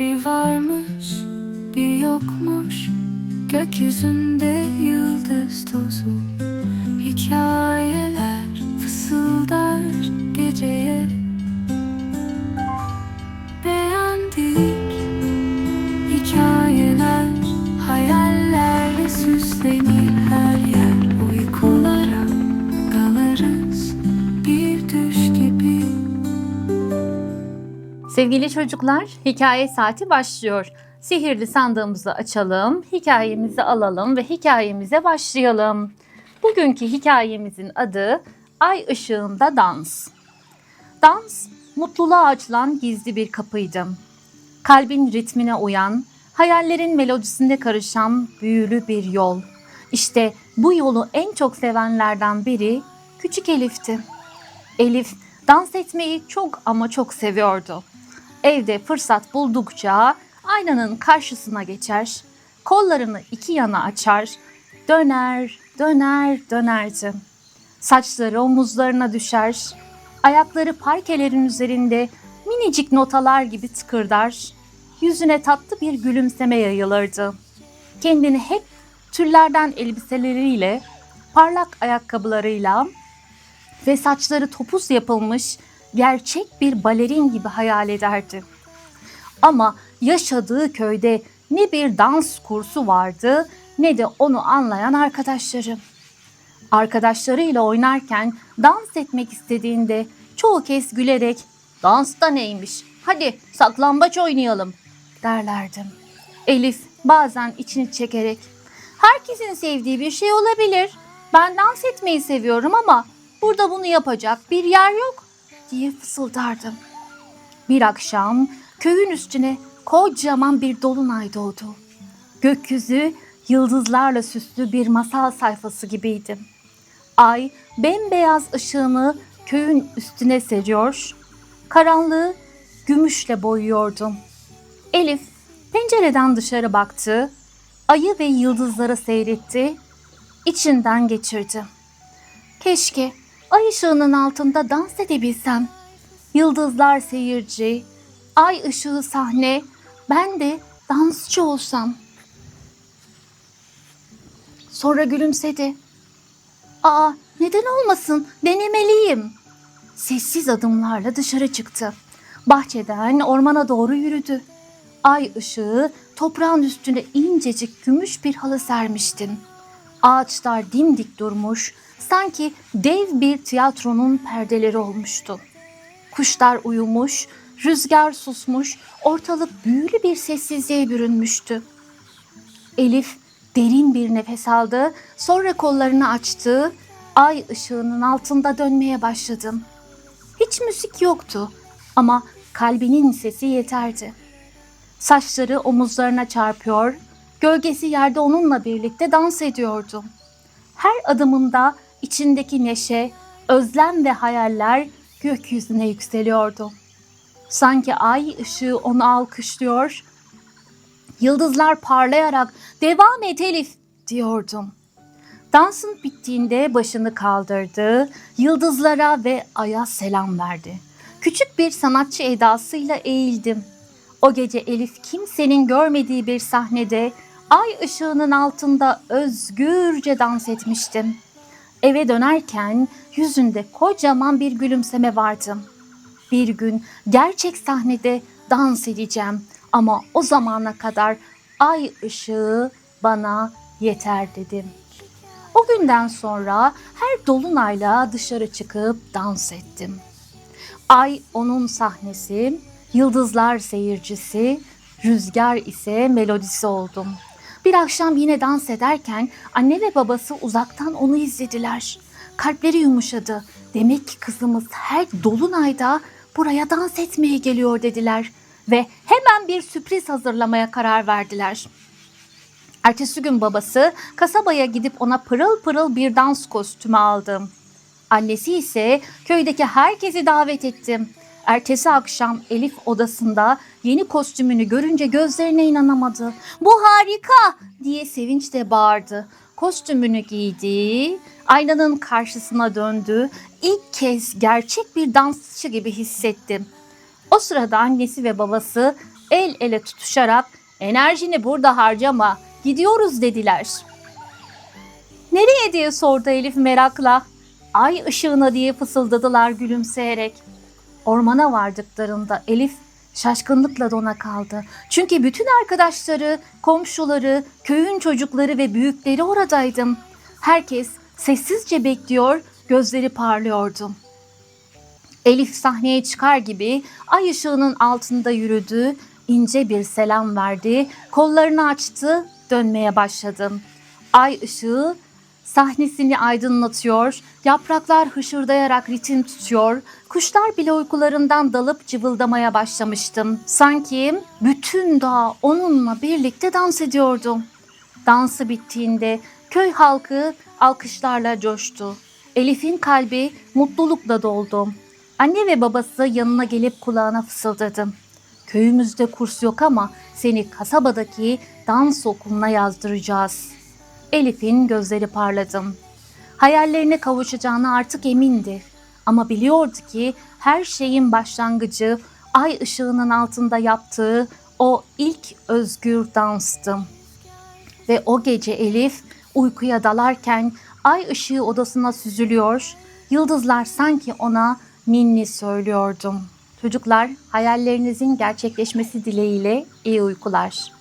Bir varmış bir yokmuş. Gökyüzünde yıldız tozu. Hikayeler fısıldar geceye Sevgili çocuklar, hikaye saati başlıyor. Sihirli sandığımızı açalım, hikayemizi alalım ve hikayemize başlayalım. Bugünkü hikayemizin adı Ay Işığında Dans. Dans, mutluluğa açılan gizli bir kapıydı. Kalbin ritmine uyan, hayallerin melodisinde karışan büyülü bir yol. İşte bu yolu en çok sevenlerden biri Küçük Elif'ti. Elif dans etmeyi çok ama çok seviyordu. Evde fırsat buldukça aynanın karşısına geçer, kollarını iki yana açar, döner, döner, dönerdi. Saçları omuzlarına düşer, ayakları parkelerin üzerinde minicik notalar gibi tıkırdar, yüzüne tatlı bir gülümseme yayılırdı. Kendini hep türlerden elbiseleriyle, parlak ayakkabılarıyla ve saçları topuz yapılmış gerçek bir balerin gibi hayal ederdi. Ama yaşadığı köyde ne bir dans kursu vardı ne de onu anlayan arkadaşları. Arkadaşlarıyla oynarken dans etmek istediğinde çoğu kez gülerek dans da neymiş hadi saklambaç oynayalım derlerdi. Elif bazen içini çekerek herkesin sevdiği bir şey olabilir. Ben dans etmeyi seviyorum ama burada bunu yapacak bir yer yok diye fısıldardım. Bir akşam köyün üstüne kocaman bir dolunay doğdu. Gökyüzü yıldızlarla süslü bir masal sayfası gibiydi. Ay bembeyaz ışığını köyün üstüne seriyor, karanlığı gümüşle boyuyordu. Elif pencereden dışarı baktı, ayı ve yıldızları seyretti, içinden geçirdi. Keşke ay ışığının altında dans edebilsem. Yıldızlar seyirci, ay ışığı sahne, ben de dansçı olsam. Sonra gülümsedi. Aa, neden olmasın? Denemeliyim. Sessiz adımlarla dışarı çıktı. Bahçeden ormana doğru yürüdü. Ay ışığı toprağın üstüne incecik gümüş bir halı sermişti. Ağaçlar dimdik durmuş, sanki dev bir tiyatronun perdeleri olmuştu. Kuşlar uyumuş, rüzgar susmuş, ortalık büyülü bir sessizliğe bürünmüştü. Elif derin bir nefes aldı, sonra kollarını açtı, ay ışığının altında dönmeye başladım. Hiç müzik yoktu ama kalbinin sesi yeterdi. Saçları omuzlarına çarpıyor, gölgesi yerde onunla birlikte dans ediyordu. Her adımında içindeki neşe, özlem ve hayaller gökyüzüne yükseliyordu. Sanki ay ışığı onu alkışlıyor, yıldızlar parlayarak devam et Elif diyordum. Dansın bittiğinde başını kaldırdı, yıldızlara ve aya selam verdi. Küçük bir sanatçı edasıyla eğildim. O gece Elif kimsenin görmediği bir sahnede ay ışığının altında özgürce dans etmiştim. Eve dönerken yüzünde kocaman bir gülümseme vardı. Bir gün gerçek sahnede dans edeceğim ama o zamana kadar ay ışığı bana yeter dedim. O günden sonra her dolunayla dışarı çıkıp dans ettim. Ay onun sahnesi, yıldızlar seyircisi, rüzgar ise melodisi oldum. Bir akşam yine dans ederken anne ve babası uzaktan onu izlediler. Kalpleri yumuşadı. Demek ki kızımız her dolunayda buraya dans etmeye geliyor dediler ve hemen bir sürpriz hazırlamaya karar verdiler. Ertesi gün babası kasabaya gidip ona pırıl pırıl bir dans kostümü aldı. Annesi ise köydeki herkesi davet etti. Ertesi akşam Elif odasında yeni kostümünü görünce gözlerine inanamadı. Bu harika diye sevinçle bağırdı. Kostümünü giydi, aynanın karşısına döndü. İlk kez gerçek bir dansçı gibi hissetti. O sırada annesi ve babası el ele tutuşarak enerjini burada harcama gidiyoruz dediler. Nereye diye sordu Elif merakla. Ay ışığına diye fısıldadılar gülümseyerek. Ormana vardıklarında Elif şaşkınlıkla dona kaldı. Çünkü bütün arkadaşları, komşuları, köyün çocukları ve büyükleri oradaydı. Herkes sessizce bekliyor, gözleri parlıyordu. Elif sahneye çıkar gibi ay ışığının altında yürüdü, ince bir selam verdi, kollarını açtı, dönmeye başladı. Ay ışığı sahnesini aydınlatıyor, yapraklar hışırdayarak ritim tutuyor, kuşlar bile uykularından dalıp cıvıldamaya başlamıştım. Sanki bütün doğa onunla birlikte dans ediyordu. Dansı bittiğinde köy halkı alkışlarla coştu. Elif'in kalbi mutlulukla doldu. Anne ve babası yanına gelip kulağına fısıldadı. Köyümüzde kurs yok ama seni kasabadaki dans okuluna yazdıracağız. Elif'in gözleri parladı. Hayallerine kavuşacağına artık emindi. Ama biliyordu ki her şeyin başlangıcı ay ışığının altında yaptığı o ilk özgür danstı. Ve o gece Elif uykuya dalarken ay ışığı odasına süzülüyor, yıldızlar sanki ona ninni söylüyordu. Çocuklar hayallerinizin gerçekleşmesi dileğiyle iyi uykular.